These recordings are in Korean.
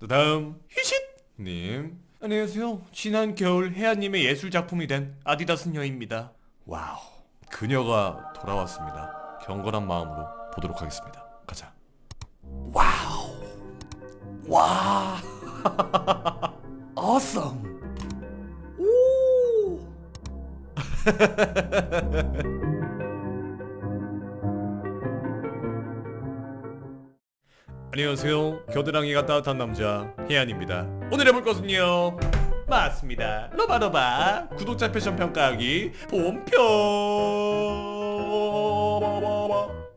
또 다음 희싯님. 안녕하세요. 지난 겨울 혜아님의 예술 작품이 된 아디다스 녀입니다. 와우. 그녀가 돌아왔습니다. 경건한 마음으로 보도록 하겠습니다. 가자. 와우. 와. Awesome. 오 안녕하세요. 겨드랑이가 따뜻한 남자 혜안입니다. 오늘 해볼 것은요. 맞습니다. 로바로바 구독자 패션 평가하기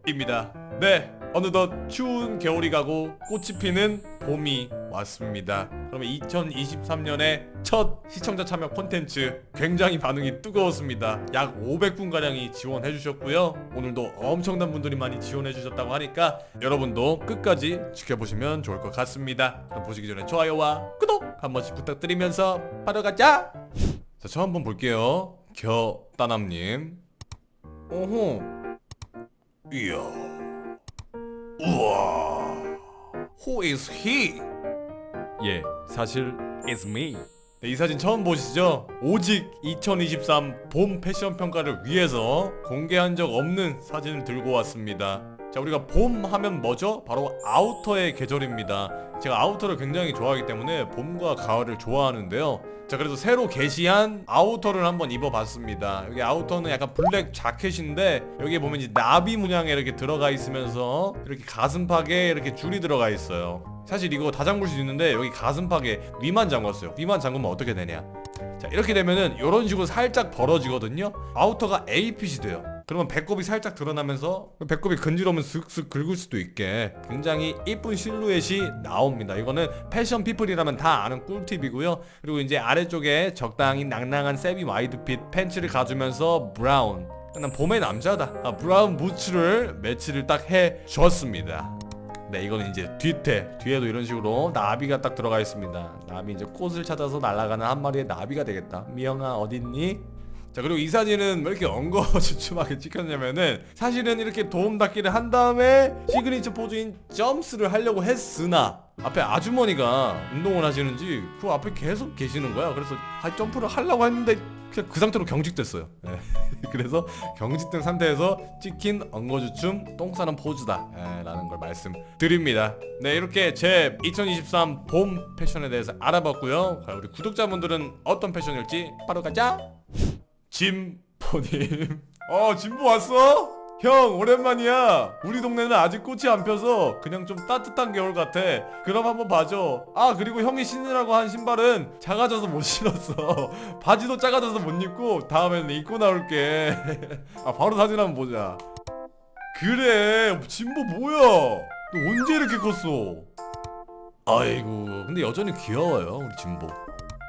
봄편입니다. 네, 어느덧 추운 겨울이 가고 꽃이 피는 봄이 왔습니다. 그러면 2023년의 첫 시청자 참여 콘텐츠 굉장히 반응이 뜨거웠습니다. 약 500분 가량이 지원해 주셨고요. 오늘도 엄청난 분들이 많이 지원해 주셨다고 하니까 여러분도 끝까지 지켜보시면 좋을 것 같습니다. 그럼 보시기 전에 좋아요와 구독 한 번씩 부탁드리면서 바로 가자. 자, 저 한번 볼게요. 겨 따남님. 오호. 이야. 우와. Who is he? 예, 사실 is me. 네, 이 사진 처음 보시죠? 오직 2023 봄 패션 평가를 위해서 공개한 적 없는 사진을 들고 왔습니다. 자, 우리가 봄 하면 뭐죠? 바로 아우터의 계절입니다. 제가 아우터를 굉장히 좋아하기 때문에 봄과 가을을 좋아하는데요. 자, 그래서 새로 게시한 아우터를 한번 입어봤습니다. 여기 아우터는 약간 블랙 자켓인데 여기에 보면 이제 나비 문양에 이렇게 들어가 있으면서 이렇게 가슴팍에 이렇게 줄이 들어가 있어요. 사실 이거 다 잠글 수 있는데 여기 가슴팍에 위만 잠궜어요. 위만 잠그면 어떻게 되냐? 자 이렇게 되면은 이런 식으로 살짝 벌어지거든요. 아우터가 A핏이 돼요. 그러면 배꼽이 살짝 드러나면서 배꼽이 근지러우면 슥슥 긁을 수도 있게 굉장히 이쁜 실루엣이 나옵니다. 이거는 패션 피플이라면 다 아는 꿀팁이고요. 그리고 이제 아래쪽에 적당히 낭낭한 세비 와이드핏 팬츠를 가주면서 브라운 난 봄의 남자다. 아, 브라운 부츠를 매치를 딱 해 줬습니다. 네, 이거는 이제 뒤태 뒤에도 이런 식으로 나비가 딱 들어가 있습니다. 나비 이제 꽃을 찾아서 날아가는 한 마리의 나비가 되겠다. 미영아 어딨니? 자 그리고 이 사진은 왜 이렇게 엉거주춤하게 찍혔냐면은 사실은 이렇게 도움 닫기를 한 다음에 시그니처 포즈인 점스를 하려고 했으나 앞에 아주머니가 운동을 하시는지 그 앞에 계속 계시는 거야 그래서 아 점프를 하려고 했는데 그냥 그 상태로 경직됐어요. 예. 그래서 경직된 상태에서 찍힌 엉거주춤 똥 싸는 포즈다. 예, 라는 걸 말씀드립니다. 네 이렇게 제 2023 봄 패션에 대해서 알아봤고요. 과연 우리 구독자분들은 어떤 패션일지 바로 가자! 짐보님. 어 짐보 왔어? 형 오랜만이야. 우리 동네는 아직 꽃이 안 펴서 그냥 좀 따뜻한 겨울 같아. 그럼 한번 봐줘. 아 그리고 형이 신으라고 한 신발은 작아져서 못 신었어. 바지도 작아져서 못 입고 다음에는 입고 나올게. 아 바로 사진 한번 보자. 그래 진보 뭐야? 너 언제 이렇게 컸어? 아이고 근데 여전히 귀여워요 우리 진보.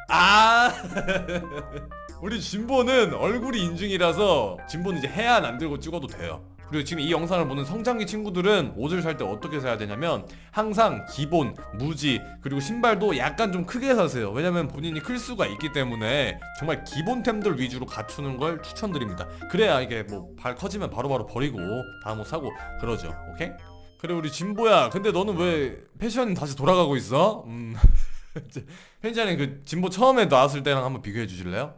아 우리 진보는 얼굴이 인증이라서 진보는 이제 해안 안 들고 찍어도 돼요. 그리고 지금 이 영상을 보는 성장기 친구들은 옷을 살 때 어떻게 사야 되냐면 항상 기본, 무지, 그리고 신발도 약간 좀 크게 사세요. 왜냐면 본인이 클 수가 있기 때문에 정말 기본템들 위주로 갖추는 걸 추천드립니다. 그래야 이게 뭐 발 커지면 바로바로 버리고 다음 옷 사고 그러죠. 오케이? 그래 우리 진보야. 근데 너는 왜 패션 다시 돌아가고 있어? 음. 팬자님 그 진보 처음에 나왔을 때랑 한번 비교해 주실래요?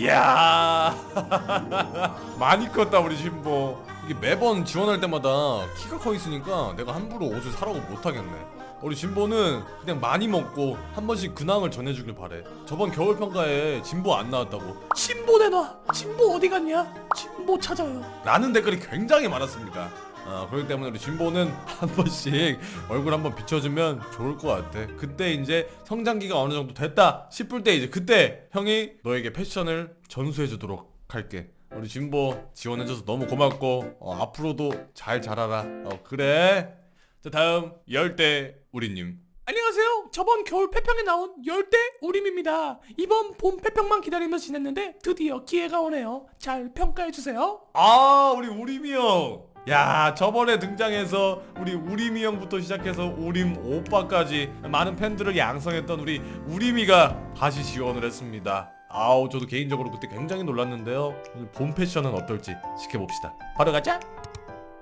이야. 많이 컸다 우리 진보 이게 매번 지원할 때마다 키가 커 있으니까 내가 함부로 옷을 사라고 못 하겠네. 우리 진보는 그냥 많이 먹고 한 번씩 근황을 전해주길 바래. 저번 겨울 평가에 진보 안 나왔다고. 진보 내놔! 진보 어디 갔냐? 진보 찾아요. 라는 댓글이 굉장히 많았습니다 아, 그렇기 때문에 우리 진보는 한 번씩 얼굴 한번 비춰주면 좋을 것 같아. 그때 이제 성장기가 어느 정도 됐다 싶을 때 이제 그때 형이 너에게 패션을 전수해주도록 할게. 우리 진보 지원해줘서 너무 고맙고 어, 앞으로도 잘 자라라. 어, 그래. 자 다음 열대 우리님. 안녕하세요. 저번 겨울 패평에 나온 열대 우림입니다. 이번 봄 패평만 기다리면서 지냈는데 드디어 기회가 오네요. 잘 평가해 주세요. 아, 우리 우림이 형. 야, 저번에 등장해서 우리 우림이 형부터 시작해서 우림 오빠까지 많은 팬들을 양성했던 우리 우림이가 다시 지원을 했습니다. 아우, 저도 개인적으로 그때 굉장히 놀랐는데요. 오늘 봄 패션은 어떨지 지켜봅시다. 바로 가자.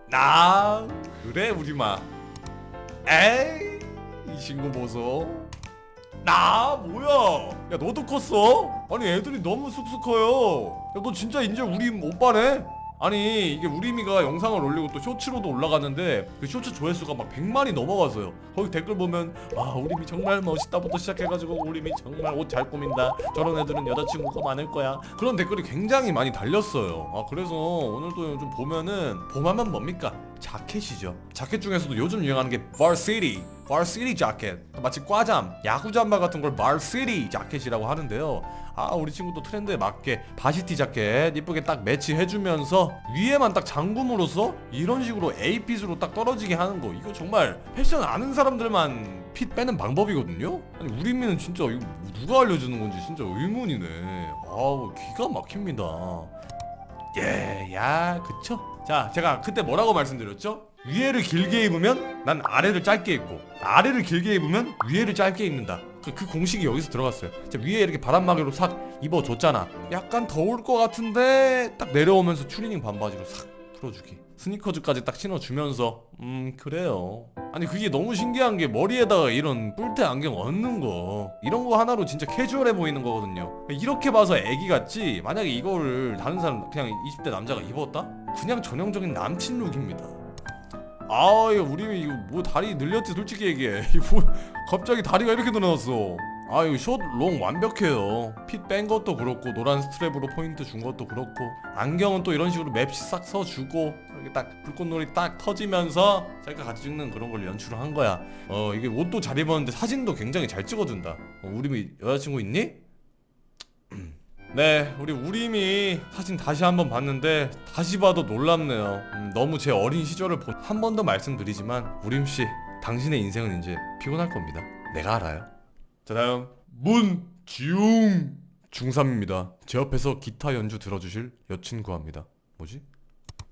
나 그래 우리마. 에이 이 친구 보소 나 뭐야 야 너도 컸어? 아니 애들이 너무 쑥쑥 커요 야 너 진짜 이제 우리 오빠네? 아니 이게 우리미가 영상을 올리고 또 쇼츠로도 올라갔는데 그 쇼츠 조회수가 막 100만이 넘어갔어요. 거기 댓글 보면 와 우리미 정말 멋있다부터 시작해가지고 우리미 정말 옷 잘 꾸민다. 저런 애들은 여자친구가 많을 거야. 그런 댓글이 굉장히 많이 달렸어요. 아 그래서 오늘도 좀 보면은 봄하면 뭡니까 자켓이죠. 자켓 중에서도 요즘 유행하는 게 varsity varsity 자켓 마치 과잠 야구 잠바 같은 걸 varsity 자켓이라고 하는데요. 아 우리 친구도 트렌드에 맞게 바시티 자켓 이쁘게 딱 매치해주면서 위에만 딱 잠금으로써 이런 식으로 A핏으로 딱 떨어지게 하는 거. 이거 정말 패션 아는 사람들만 핏 빼는 방법이거든요? 아니 우리 미는 진짜 이거 누가 알려주는 건지 진짜 의문이네. 아우 기가 막힙니다. 예, 야, 그쵸? 자, 제가 그때 뭐라고 말씀드렸죠? 위에를 길게 입으면 난 아래를 짧게 입고 아래를 길게 입으면 위에를 짧게 입는다. 그, 그 공식이 여기서 들어갔어요. 자, 위에 이렇게 바람막이로 싹 입어줬잖아. 약간 더울 것 같은데 딱 내려오면서 추리닝 반바지로 싹 풀어주기. 스니커즈까지 딱 신어주면서 음 그래요. 아니 그게 너무 신기한 게 머리에다가 이런 뿔테 안경 얹는 거 이런 거 하나로 진짜 캐주얼해 보이는 거거든요. 이렇게 봐서 애기 같지 만약에 이거를 다른 사람 그냥 20대 남자가 입었다? 그냥 전형적인 남친 룩입니다. 아 이거 우리 이거 뭐 다리 늘렸지 솔직히 얘기해. 이거 뭐 갑자기 다리가 이렇게 늘어났어. 아 이거 숏롱 완벽해요. 핏 뺀 것도 그렇고 노란 스트랩으로 포인트 준 것도 그렇고 안경은 또 이런 식으로 맵시 싹 써주고 이렇게 딱 불꽃놀이 딱 터지면서 셀카 같이 찍는 그런 걸 연출을 한 거야. 어 이게 옷도 잘 입었는데 사진도 굉장히 잘 찍어준다. 어, 우리 여자친구 있니? 네, 우리 우림이 사진 다시 한번 봤는데 다시 봐도 놀랍네요. 음, 너무 제 어린 시절을 본... 한 번 더 말씀드리지만 우림 씨, 당신의 인생은 이제 피곤할 겁니다. 내가 알아요. 자 다음 문지웅 중3입니다. 제 옆에서 기타 연주 들어주실 여친 구합니다. 뭐지?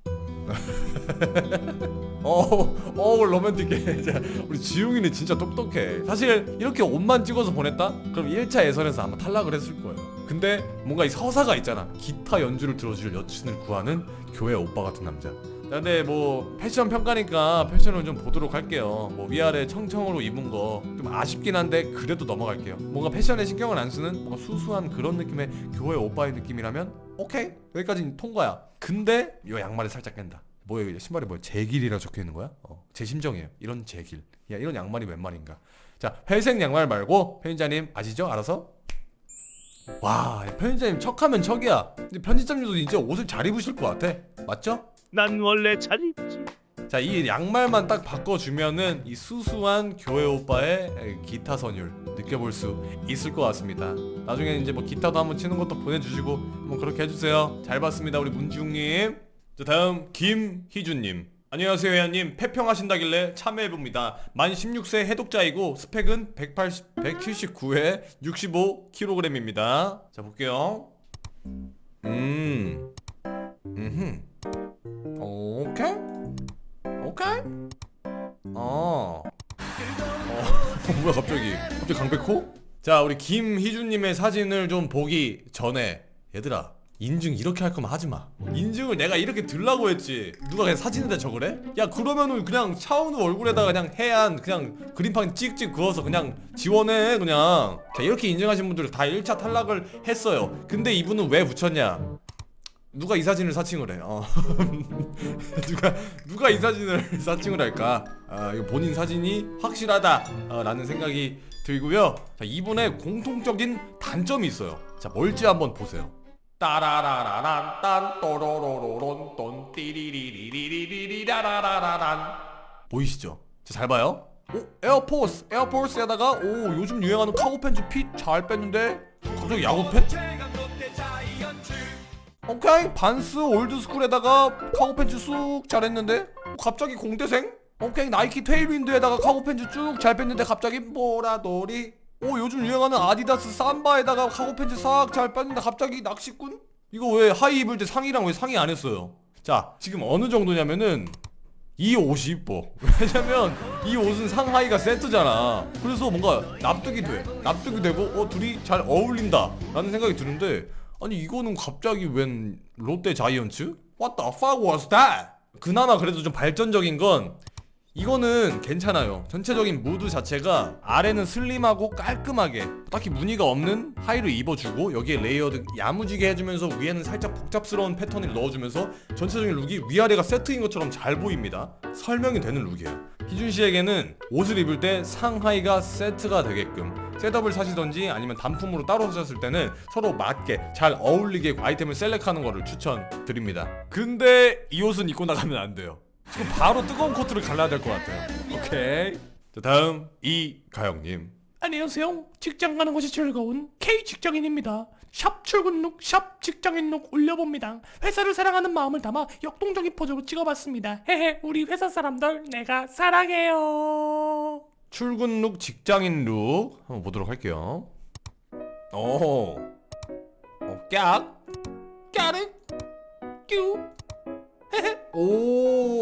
어, 어, 로맨틱해. 자, 우리 지웅이는 진짜 똑똑해. 사실 이렇게 옷만 찍어서 보냈다? 그럼 1차 예선에서 아마 탈락을 했을 거예요. 근데 뭔가 이 서사가 있잖아. 기타 연주를 들어줄 여친을 구하는 교회 오빠 같은 남자. 자, 근데 뭐 패션 평가니까 패션을 좀 보도록 할게요. 뭐 위아래 청청으로 입은 거 좀 아쉽긴 한데 그래도 넘어갈게요. 뭔가 패션에 신경을 안 쓰는 뭔가 수수한 그런 느낌의 교회 오빠의 느낌이라면 오케이 여기까지는 통과야. 근데 이 양말이 살짝 깬다. 이게 신발이 뭐야 제 길이라 적혀 있는 거야? 어, 제 심정이에요. 이런 제 길. 야 이런 양말이 웬 말인가? 자 회색 양말 말고 편집자님 아시죠? 알아서 와 편집자님 척하면 척이야. 근데 편집자님도 이제 옷을 잘 입으실 것 같아. 맞죠? 난 원래 잘 입지. 자, 이 양말만 딱 바꿔주면은 이 수수한 교회 오빠의 기타 선율 느껴볼 수 있을 것 같습니다. 나중에 이제 뭐 기타도 한번 치는 것도 보내주시고 한번 그렇게 해주세요. 잘 봤습니다, 우리 문지웅님. 자, 다음 김희준님. 안녕하세요, 회원님. 패평하신다길래 참여해봅니다. 만 16세 해독자이고 스펙은 180, 179에 65kg입니다. 자, 볼게요. 음, 음, 오케이. 오케이? 어. 어. 뭐야 갑자기? 갑자기 강백호? 자 우리 김희준님의 사진을 좀 보기 전에 얘들아 인증 이렇게 할 거면 하지 마. 인증을 내가 이렇게 들라고 했지. 누가 그냥 사진에다 적으래? 야 그러면은 그냥 차은우 얼굴에다가 그냥 해안 그냥 그림판 찍찍 그어서 그냥 지원해 그냥. 자 이렇게 인증하신 분들 다 1차 탈락을 했어요. 근데 이분은 왜 붙였냐? 누가 이 사진을 사칭을 해? 어. 누가 누가 이 사진을 사칭을 할까? 아, 이거 본인 사진이 확실하다라는 생각이 들고요. 자, 이분의 공통적인 단점이 있어요. 자, 뭘지 한번 보세요. 따라라라란 딴 또로로로론 돈 띠리리리리리리라라라란 보이시죠? 자, 잘 봐요. 오, 에어포스 에어포스에다가 오 요즘 유행하는 카고 팬츠 핏 잘 뺐는데 갑자기 야구 팬? 오케이 반스 올드스쿨에다가 카고 팬츠 쑥 잘했는데 어, 갑자기 공대생? 오케이 나이키 테일윈드에다가 카고 팬츠 쭉 잘 뺐는데 갑자기 보라돌이 오 요즘 유행하는 아디다스 삼바에다가 카고 팬츠 싹 잘 뺐는데 갑자기 낚시꾼? 이거 왜 하이 입을 때 상의랑 왜 상의 안 했어요? 자 지금 어느 정도냐면은 이 옷이 이뻐 왜냐면 이 옷은 상하이가 세트잖아 그래서 뭔가 납득이 돼 납득이 되고 어 둘이 잘 어울린다 라는 생각이 드는데 아니 이거는 갑자기 웬 롯데 자이언츠? What the fuck was that? 그나마 그래도 좀 발전적인 건 이거는 괜찮아요. 전체적인 무드 자체가 아래는 슬림하고 깔끔하게 딱히 무늬가 없는 하의를 입어주고 여기에 레이어드 야무지게 해주면서 위에는 살짝 복잡스러운 패턴을 넣어주면서 전체적인 룩이 위아래가 세트인 것처럼 잘 보입니다. 설명이 되는 룩이에요. 희준 씨에게는 옷을 입을 때 상하의가 세트가 되게끔 셋업을 사시던지 아니면 단품으로 따로 사셨을 때는 서로 맞게 잘 어울리게 아이템을 셀렉하는 거를 추천드립니다. 근데 이 옷은 입고 나가면 안 돼요. 지금 바로 뜨거운 코트를 갈라야 될 것 같아요. 오케이. 자 다음 이가영님. 안녕하세요. 직장 가는 것이 즐거운 K 직장인입니다. 샵 출근룩, 샵 직장인룩 올려봅니다. 회사를 사랑하는 마음을 담아 역동적인 포즈로 찍어봤습니다. 헤헤, 우리 회사 사람들 내가 사랑해요. 출근 룩, 직장인 룩 한번 보도록 할게요. 오, 어, 깍, 까르, 뀨. 오,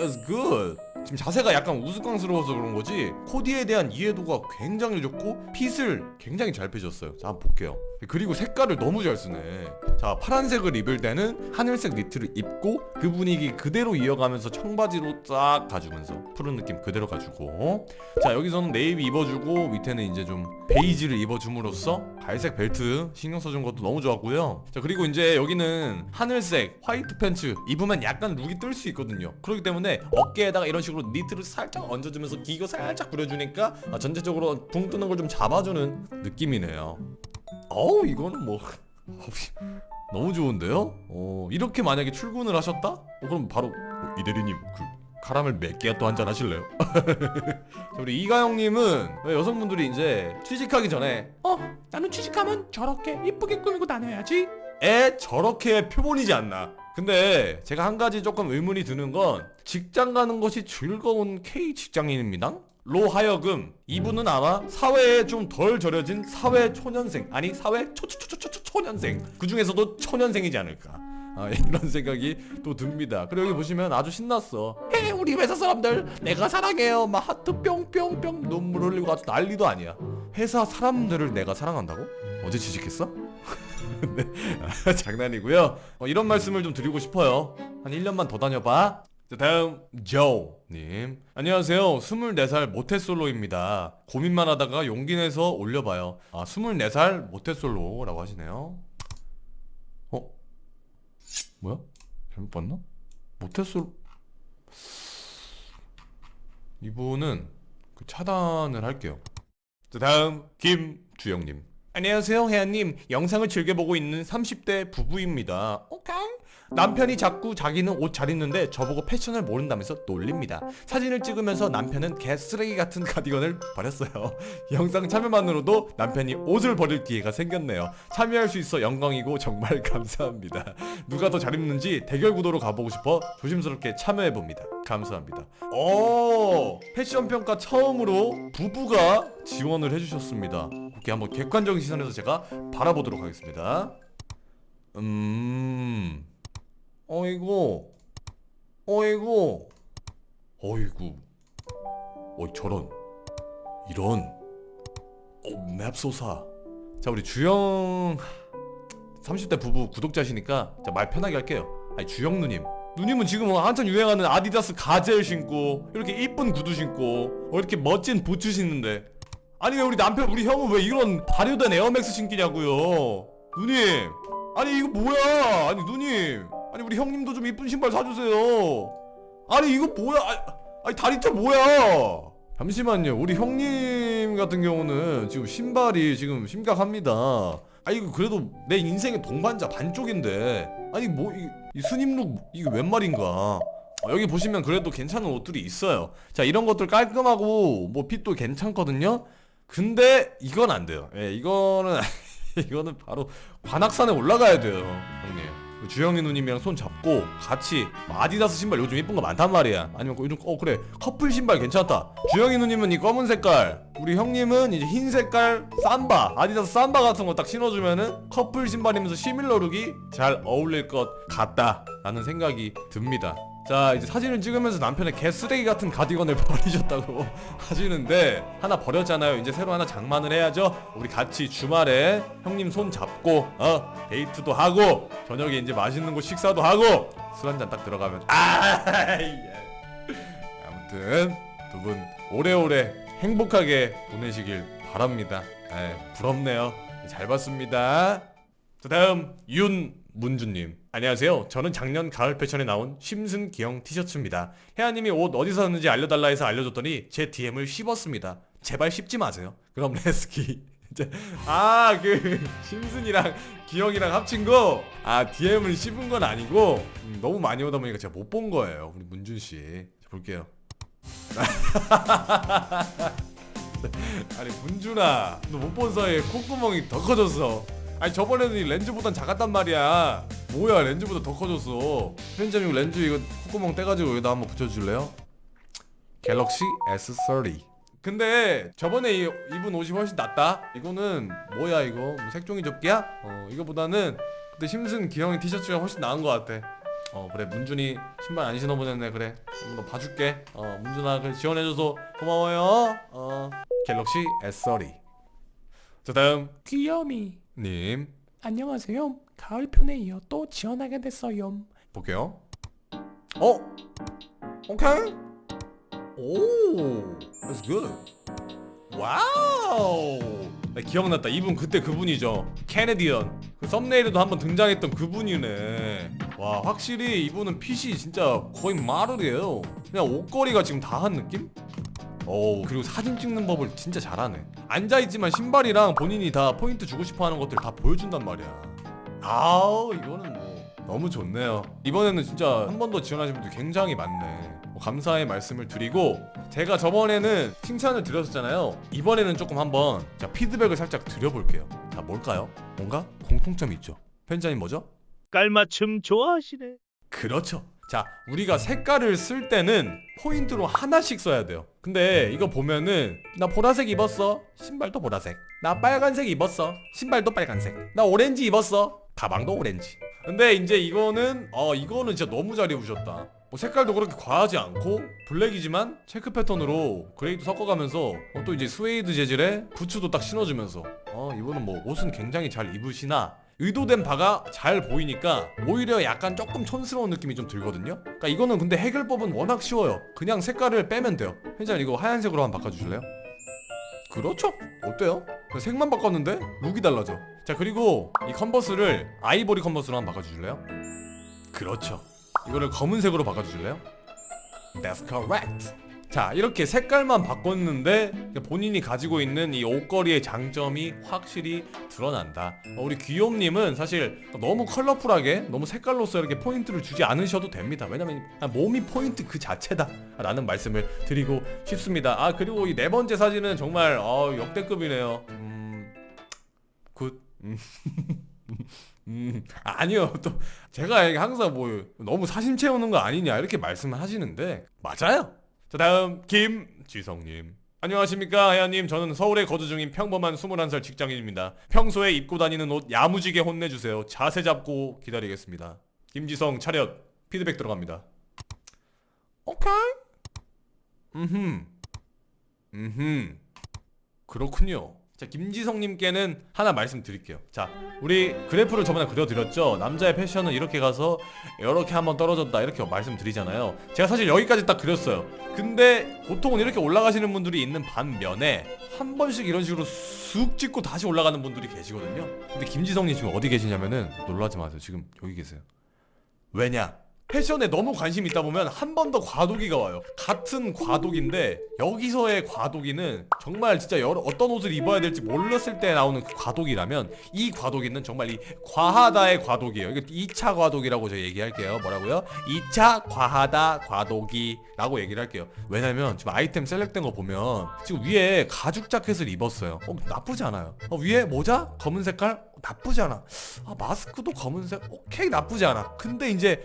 that's good. 지금 자세가 약간 우스꽝스러워서 그런 거지 코디에 대한 이해도가 굉장히 좋고 핏을 굉장히 잘 빼줬어요. 자 한번 볼게요. 그리고 색깔을 너무 잘 쓰네. 자 파란색을 입을 때는 하늘색 니트를 입고 그 분위기 그대로 이어가면서 청바지로 쫙 가주면서 푸른 느낌 그대로 가지고 자 여기서는 네이비 입어주고 밑에는 이제 좀 베이지를 입어줌으로써 갈색 벨트 신경 써준 것도 너무 좋았고요. 자 그리고 이제 여기는 하늘색 화이트 팬츠 입으면 약간 룩이 뜰 수 있거든요. 그렇기 때문에 어깨에다가 이런 식으로 니트를 살짝 얹어주면서 기고 살짝 부려주니까 아, 전체적으로 붕 뜨는 걸 좀 잡아주는 느낌이네요. 어우 이거는 뭐 너무 좋은데요? 어 이렇게 만약에 출근을 하셨다? 어, 그럼 바로 어, 이 대리님 그 카라멜 몇 개야 또 한잔 하실래요? 자, 우리 이가영님은 여성분들이 이제 취직하기 전에 어, 나는 취직하면 저렇게 이쁘게 꾸미고 다녀야지. 애 저렇게 표본이지 않나. 근데 제가 한 가지 조금 의문이 드는 건 직장 가는 것이 즐거운 K 직장인입니다. 로 하여금 이분은 아마 사회에 좀 덜 절여진 사회 초년생 아니 사회 초초초초초 초년생. 그 중에서도 초년생이지 않을까 아, 이런 생각이 또 듭니다. 그리고 여기 보시면 아주 신났어. 헤 우리 회사 사람들 내가 사랑해요. 막 하트 뿅뿅뿅 눈물 흘리고 아주 난리도 아니야. 회사 사람들을 내가 사랑한다고? 어제 취직했어? 네, 아, 장난이고요. 어, 이런 말씀을 좀 드리고 싶어요. 한 1년만 더 다녀봐. 자, 다음 조님 안녕하세요 24살 모태솔로입니다 고민만 하다가 용기 내서 올려봐요 아 24살 모태솔로라고 하시네요 어? 뭐야? 잘못 봤나? 모태솔로 이분은 그 차단을 할게요. 자 다음 김주영님. 안녕하세요 혜연님. 영상을 즐겨보고 있는 30대 부부입니다. 오케이 남편이 자꾸 자기는 옷 잘 입는데 저보고 패션을 모른다면서 놀립니다. 사진을 찍으면서 남편은 개 쓰레기 같은 가디건을 버렸어요. 영상 참여만으로도 남편이 옷을 버릴 기회가 생겼네요. 참여할 수 있어 영광이고 정말 감사합니다. 누가 더 잘 입는지 대결 구도로 가보고 싶어 조심스럽게 참여해 봅니다. 감사합니다. 오 패션 평가 처음으로 부부가 지원을 해주셨습니다. 그렇게 한번 객관적인 시선에서 제가 바라보도록 하겠습니다. 음 어이구. 어이구. 어이구. 어이 저런. 이런. 어 맵소사. 자 우리 주영 30대 부부 구독자시니까 자, 말 편하게 할게요. 아니 주영 누님. 누님은 지금 뭐 한참 유행하는 아디다스 가젤 신고 이렇게 이쁜 구두 신고 어, 이렇게 멋진 부츠 신는데. 아니 왜 우리 남편 우리 형은 왜 이런 발효된 에어맥스 신기냐고요? 누님. 아니 이거 뭐야? 아니 누님 아니 우리 형님도 좀 이쁜 신발 사주세요. 아니 이거 뭐야? 아니, 아니 다리털 뭐야? 잠시만요. 우리 형님 같은 경우는 지금 신발이 지금 심각합니다. 아 이거 그래도 내 인생의 동반자 반쪽인데. 아니 뭐이 스님룩 이게 웬 말인가? 어, 여기 보시면 그래도 괜찮은 옷들이 있어요. 자 이런 것들 깔끔하고 뭐 핏도 괜찮거든요. 근데 이건 안 돼요. 예 이거는 이거는 바로 관악산에 올라가야 돼요 형님. 그 주영이 누님이랑 손 잡고 같이 뭐 아디다스 신발 요즘 이쁜 거 많단 말이야. 아니면 그 요즘 어 그래. 커플 신발 괜찮다. 주영이 누님은 이 검은 색깔 우리 형님은 이제 흰 색깔 삼바 아디다스 삼바 같은 거 딱 신어주면은 커플 신발이면서 시밀러 룩이 잘 어울릴 것 같다 라는 생각이 듭니다 자 이제 사진을 찍으면서 남편의 개쓰레기 같은 가디건을 버리셨다고 하시는데 하나 버렸잖아요 이제 새로 하나 장만을 해야죠 우리 같이 주말에 형님 손 잡고 어 데이트도 하고 저녁에 이제 맛있는 곳 식사도 하고 술 한 잔 딱 들어가면 아 예. 아무튼 두 분 오래오래 행복하게 보내시길 바랍니다. 에, 부럽네요. 잘 봤습니다. 자 다음 윤 문주님 안녕하세요. 저는 작년 가을 패션에 나온 심슨 기형 티셔츠입니다. 혜아님이 옷 어디서 샀는지 알려달라 해서 알려줬더니 제 DM을 씹었습니다. 제발 씹지 마세요. 그럼 레스키 아그 심슨이랑 기형이랑 합친 거아 DM을 씹은 건 아니고 음, 너무 많이 오다 보니까 제가 못 본 거예요. 우리 문준 씨 자, 볼게요. 아니 문준아 너 못 본 사이에 콧구멍이 더 커졌어 아니 저번에는 이 렌즈보단 작았단 말이야. 뭐야 렌즈보다 더 커졌어. 편집님 렌즈 이거 콧구멍 떼가지고 여기다 한번 붙여줄래요? 갤럭시 S30 근데 저번에 이, 입은 옷이 훨씬 낫다? 이거는 뭐야 이거? 뭐 색종이 접기야? 어 이거보다는 그때 심슨 기형이 티셔츠가 훨씬 나은 것 같아. 어 그래 문준이 신발 안 신어보냈네 그래. 한번 더 봐줄게. 어 문준아 그래 지원해줘서 고마워요. 어 갤럭시 S30 자 다음. 귀염이 님. 안녕하세요. 가을 편에 이어 또 지원하게 됐어요. 볼게요. 어? 오케이. 오 That's good. 와우. 나 기억났다. 이분 그때 그분이죠. 캐네디언. 그 썸네일에도 한번 등장했던 그분이네. 와 확실히 이분은 핏이 진짜 거의 마를이에요. 그냥 옷걸이가 지금 다 한 느낌? 오 그리고 사진 찍는 법을 진짜 잘하네. 앉아있지만 신발이랑 본인이 다 포인트 주고 싶어하는 것들 다 보여준단 말이야. 아우 이거는 뭐. 너무 좋네요. 이번에는 진짜 한 번 더 지원하신 분들 굉장히 많네. 뭐 감사의 말씀을 드리고 제가 저번에는 칭찬을 드렸었잖아요. 이번에는 조금 한번 자 피드백을 살짝 드려볼게요. 자 뭘까요? 뭔가 공통점이 있죠. 편집자님 뭐죠? 깔맞춤 좋아하시네. 그렇죠. 자, 우리가 색깔을 쓸 때는 포인트로 하나씩 써야 돼요. 근데 이거 보면은 나 보라색 입었어. 신발도 보라색. 나 빨간색 입었어. 신발도 빨간색. 나 오렌지 입었어. 가방도 오렌지. 근데 이제 이거는 어 이거는 진짜 너무 잘 입으셨다. 뭐 색깔도 그렇게 과하지 않고 블랙이지만 체크 패턴으로 그레이도 섞어가면서 어, 또 이제 스웨이드 재질의 부츠도 딱 신어주면서 어 이분은 뭐 옷은 굉장히 잘 입으시나 의도된 바가 잘 보이니까 오히려 약간 조금 촌스러운 느낌이 좀 들거든요. 그러니까 이거는 근데 해결법은 워낙 쉬워요. 그냥 색깔을 빼면 돼요. 현장 이거 하얀색으로 한번 바꿔주실래요? 그렇죠. 어때요? 색만 바꿨는데 룩이 달라져. 자 그리고 이 컨버스를 아이보리 컨버스로 한번 바꿔주실래요? 그렇죠. 이거를 검은색으로 바꿔주실래요? That's correct. 자 이렇게 색깔만 바꿨는데 본인이 가지고 있는 이 옷걸이의 장점이 확실히 드러난다 어, 우리 귀욤님은 사실 너무 컬러풀하게 너무 색깔로서 이렇게 포인트를 주지 않으셔도 됩니다 왜냐면 몸이 포인트 그 자체다 라는 말씀을 드리고 싶습니다 아 그리고 이 네 번째 사진은 정말 어, 역대급이네요 음 굿 음. 음, 아니요. 또 제가 항상 뭐 너무 사심 채우는 거 아니냐 이렇게 말씀하시는데 맞아요. 자 다음 김지성님. 안녕하십니까 하야님. 저는 서울에 거주 중인 평범한 21살 직장인입니다. 평소에 입고 다니는 옷 야무지게 혼내주세요. 자세 잡고 기다리겠습니다. 김지성 차렷. 피드백 들어갑니다. 오케이. 음흠. 음흠. 그렇군요. 자, 김지성님께는 하나 말씀드릴게요. 자, 우리 그래프를 저번에 그려드렸죠. 남자의 패션은 이렇게 가서 이렇게 한번 떨어졌다 이렇게 말씀드리잖아요. 제가 사실 여기까지 딱 그렸어요. 근데 보통은 이렇게 올라가시는 분들이 있는 반면에 한 번씩 이런 식으로 쑥 찍고 다시 올라가는 분들이 계시거든요. 근데 김지성님 지금 어디 계시냐면은 놀라지 마세요. 지금 여기 계세요. 왜냐? 패션에 너무 관심 있다 보면 한 번 더 과도기가 와요. 같은 과도기인데 여기서의 과도기는 정말 진짜 여러 어떤 옷을 입어야 될지 몰랐을 때 나오는 그 과도기라면 이 과도기는 정말 이 과하다의 과도기예요. 이게 2차 과도기라고 제가 얘기할게요. 뭐라고요? 2차 과하다 과도기라고 얘기를 할게요. 왜냐면 지금 아이템 셀렉된 거 보면 지금 위에 가죽 자켓을 입었어요. 어, 나쁘지 않아요. 어, 위에 모자 검은 색깔 나쁘지 않아. 아 마스크도 검은색 오케이 나쁘지 않아. 근데 이제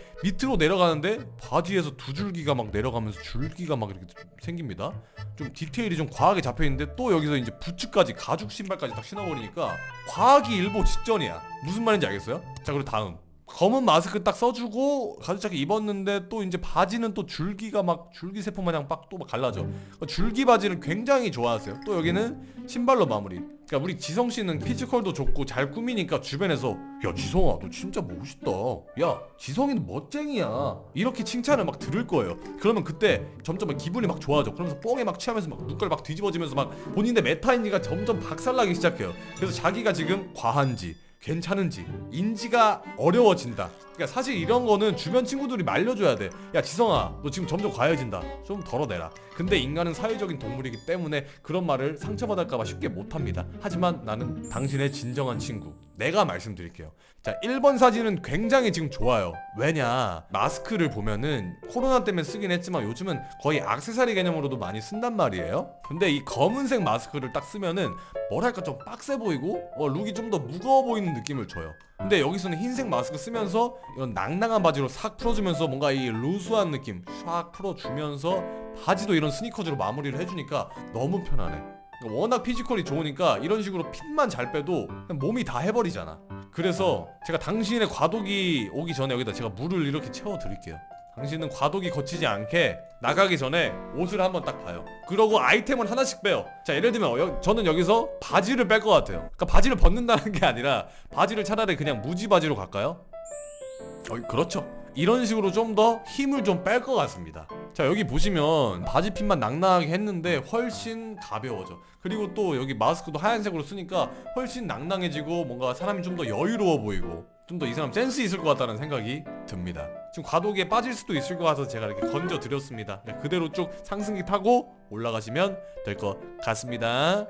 밑으로 내려가는데 바지에서 두 줄기가 막 내려가면서 줄기가 막 이렇게 생깁니다. 좀 디테일이 좀 과하게 잡혀 있는데 또 여기서 이제 부츠까지 가죽 신발까지 딱 신어버리니까 과하기 일보 직전이야. 무슨 말인지 알겠어요? 자 그리고 다음 검은 마스크 딱 써주고 가죽 자켓 입었는데 또 이제 바지는 또 줄기가 막 줄기 세포 마냥 빡또 막 갈라져. 그 줄기 바지를 굉장히 좋아하세요. 또 여기는 신발로 마무리. 그러니까 우리 지성 씨는 피지컬도 좋고 잘 꾸미니까 주변에서 야 지성아 너 진짜 멋있다. 야 지성이는 멋쟁이야. 이렇게 칭찬을 막 들을 거예요. 그러면 그때 점점 막 기분이 막 좋아져. 그러면서 뽕에 막 취하면서 막 눈깔 막 뒤집어지면서 막 본인의 메타인지가 점점 박살나기 시작해요. 그래서 자기가 지금 과한지 괜찮은지 인지가 어려워진다. 그러니까 사실 이런 거는 주변 친구들이 말려줘야 돼. 야 지성아, 너 지금 점점 과해진다. 좀 덜어내라. 근데 인간은 사회적인 동물이기 때문에 그런 말을 상처받을까봐 쉽게 못합니다. 하지만 나는 당신의 진정한 친구. 내가 말씀드릴게요. 자, 1번 사진은 굉장히 지금 좋아요. 왜냐? 마스크를 보면은 코로나 때문에 쓰긴 했지만 요즘은 거의 악세사리 개념으로도 많이 쓴단 말이에요. 근데 이 검은색 마스크를 딱 쓰면은 뭐랄까 좀 빡세 보이고 어, 룩이 좀 더 무거워 보이는 느낌을 줘요. 근데 여기서는 흰색 마스크 쓰면서 이런 낭낭한 바지로 싹 풀어주면서 뭔가 이 루스한 느낌 싹 풀어주면서 바지도 이런 스니커즈로 마무리를 해주니까 너무 편하네. 그러니까 워낙 피지컬이 좋으니까 이런 식으로 핏만 잘 빼도 그냥 몸이 다 해버리잖아. 그래서 제가 당신의 과도기 오기 전에 여기다 제가 물을 이렇게 채워 드릴게요. 당신은 과도기 거치지 않게 나가기 전에 옷을 한번 딱 봐요. 그러고 아이템을 하나씩 빼요. 자 예를 들면 어, 여- 저는 여기서 바지를 뺄 것 같아요. 그러니까 바지를 벗는다는 게 아니라 바지를 차라리 그냥 무지 바지로 갈까요? 어, 그렇죠. 이런 식으로 좀 더 힘을 좀 뺄 것 같습니다. 자 여기 보시면 바지 핏만 낭낭하게 했는데 훨씬 가벼워져. 그리고 또 여기 마스크도 하얀색으로 쓰니까 훨씬 낭낭해지고 뭔가 사람이 좀 더 여유로워 보이고 좀 더 이 사람 센스 있을 것 같다는 생각이 듭니다. 지금 과도기에 빠질 수도 있을 것 같아서 제가 이렇게 건져 드렸습니다. 네, 그대로 쭉 상승기 타고 올라가시면 될 것 같습니다.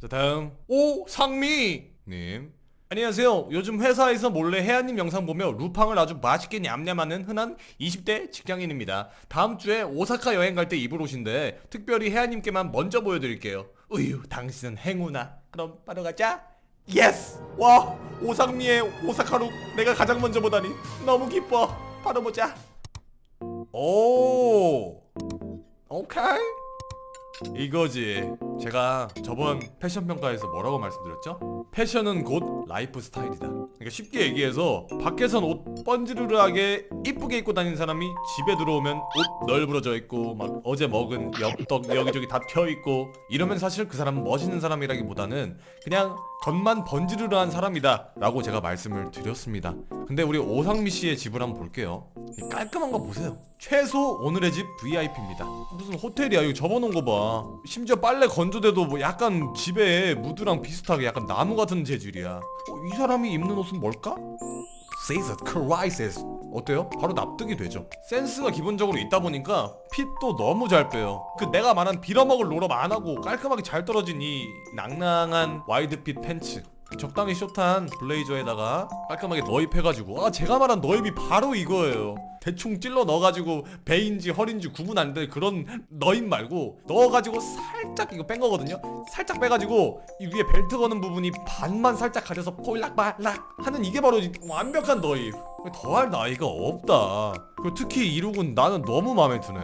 자 다음 오상미님 안녕하세요. 요즘 회사에서 몰래 혜아님 영상 보며 루팡을 아주 맛있게 냠냠하는 흔한 20대 직장인입니다. 다음 주에 오사카 여행 갈 때 입을 옷인데 특별히 혜아님께만 먼저 보여드릴게요. 우유, 당신은 행운아. 그럼 바로 가자. 예스! 와, 오상미의 오사카룩 내가 가장 먼저 보다니 너무 기뻐. 바로 보자. 오, 오케이. 이거지. 제가 저번 패션 평가에서 뭐라고 말씀드렸죠? 패션은 곧 라이프 스타일이다. 그러니까 쉽게 얘기해서 밖에선 옷 번지르르하게 이쁘게 입고 다니는 사람이 집에 들어오면 옷 널브러져 있고 막 어제 먹은 엽떡 여기저기 다 튀어 있고 이러면 사실 그 사람은 멋있는 사람이라기보다는 그냥 겉만 번지르르한 사람이다라고 제가 말씀을 드렸습니다. 근데 우리 오상미 씨의 집을 한번 볼게요. 이 깔끔한 거 보세요. 최소 오늘의 집 VIP입니다. 무슨 호텔이야? 이거 접어놓은 거 봐. 심지어 빨래 건조대도 뭐 약간 집에 무드랑 비슷하게 약간 나무 같은 재질이야. 어, 이 사람이 입는 옷은 뭘까? Jesus Christ. 어때요? 바로 납득이 되죠. 센스가 기본적으로 있다 보니까 핏도 너무 잘 빼요. 그 내가 말한 빌어먹을 노력 안 하고 깔끔하게 잘 떨어진 이 낭낭한 와이드핏 팬츠. 적당히 숏한 블레이저에다가 깔끔하게 너입해가지고 아 제가 말한 너입이 바로 이거예요 대충 찔러 넣어가지고 배인지 허리인지 구분 안 될 그런 너입 말고 넣어가지고 살짝 이거 뺀 거거든요. 살짝 빼가지고 이 위에 벨트 거는 부분이 반만 살짝 가려서 폴락발락 하는 이게 바로 완벽한 너입. 더할 나이가 없다. 그리고 특히 이 룩은 나는 너무 마음에 드네.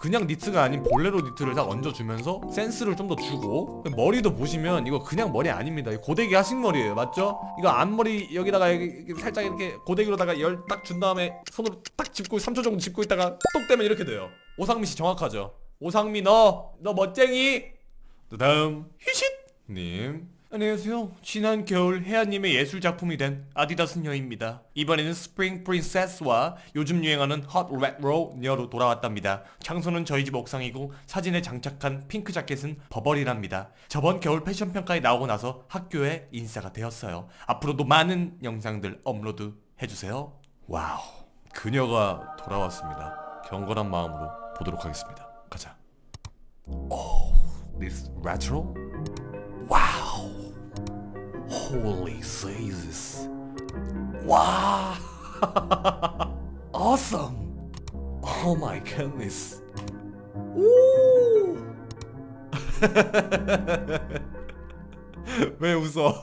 그냥 니트가 아닌 볼레로 니트를 딱 얹어주면서 센스를 좀 더 주고 머리도 보시면 이거 그냥 머리 아닙니다. 이거 고데기 하신 머리예요. 맞죠? 이거 앞머리 여기다가 이렇게 살짝 이렇게 고데기로다가 열 딱 준 다음에 손으로 딱 짚고 3초 정도 짚고 있다가 똑 되면 이렇게 돼요 오상미 씨 정확하죠? 오상미 너너 멋쟁이 또 다음 휴식님 안녕하세요. 지난 겨울 혜아님의 예술 작품이 된 아디다스 녀입니다. 이번에는 스프링 프린세스와 요즘 유행하는 핫 레트로 녀로 돌아왔답니다. 장소는 저희 집 옥상이고 사진에 장착한 핑크 자켓은 버버리랍니다. 저번 겨울 패션 평가에 나오고 나서 학교에 인싸가 되었어요. 앞으로도 많은 영상들 업로드 해주세요. 와우. 그녀가 돌아왔습니다. 경건한 마음으로 보도록 하겠습니다. 가자. 오, this retro? 와우. Holy Jesus. 와. awesome. Oh my goodness. 오. 왜 웃어?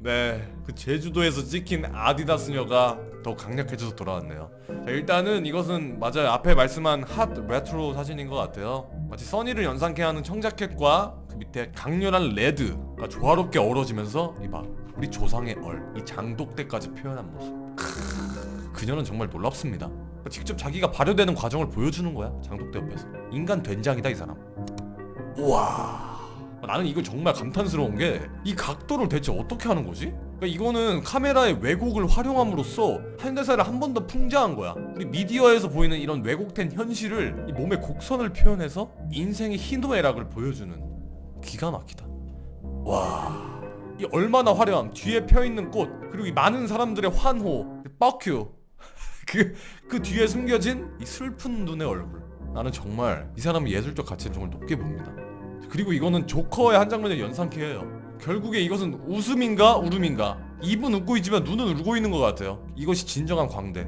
네, 그 제주도에서 찍힌 아디다스녀가 더 강력해져서 돌아왔네요. 자, 일단은 이것은 맞아요. 앞에 말씀한 핫 레트로 사진인 것 같아요. 마치 써니를 연상케 하는 청자켓과 그그 밑에 강렬한 레드가 조화롭게 어우러지면서 이봐 우리 조상의 얼, 이 장독대까지 표현한 모습. 크으, 그녀는 정말 놀랍습니다. 직접 자기가 발효되는 과정을 보여주는 거야 장독대 옆에서. 인간 된장이다 이 사람. 우와. 나는 이거 정말 감탄스러운 게 이 각도를 대체 어떻게 하는 거지? 그러니까 이거는 카메라의 왜곡을 활용함으로써 현대사를 한 번 더 풍자한 거야. 우리 미디어에서 보이는 이런 왜곡된 현실을 이 몸의 곡선을 표현해서 인생의 희노애락을 보여주는 기가 막히다. 와. 이 얼마나 화려함. 뒤에 펴 있는 꽃 그리고 이 많은 사람들의 환호. 뻑큐. 그, 그 뒤에 숨겨진 이 슬픈 눈의 얼굴. 나는 정말 이 사람의 예술적 가치를 정말 높게 봅니다. 그리고 이거는 조커의 한 장면을 연상케 해요. 결국에 이것은 웃음인가 울음인가. 입은 웃고 있지만 눈은 울고 있는 것 같아요. 이것이 진정한 광대.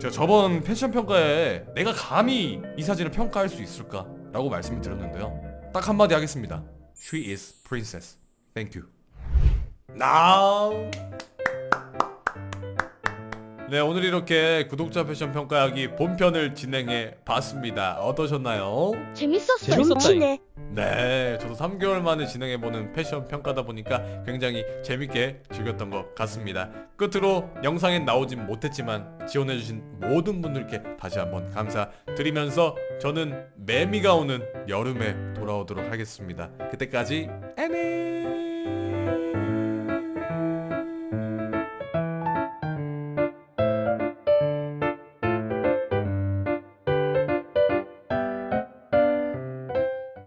제가 저번 패션 평가에 내가 감히 이 사진을 평가할 수 있을까 라고 말씀을 드렸는데요. 딱 한마디 하겠습니다. She is princess. Thank you. Now. 네 오늘 이렇게 구독자 패션 평가하기 본편을 진행해 봤습니다. 어떠셨나요? 재밌었어. 재밌었다. 네, 저도 3개월 만에 진행해보는 패션 평가다 보니까 굉장히 재밌게 즐겼던 것 같습니다. 끝으로 영상엔 나오진 못했지만 지원해주신 모든 분들께 다시 한번 감사드리면서 저는 매미가 오는 여름에 돌아오도록 하겠습니다. 그때까지 애니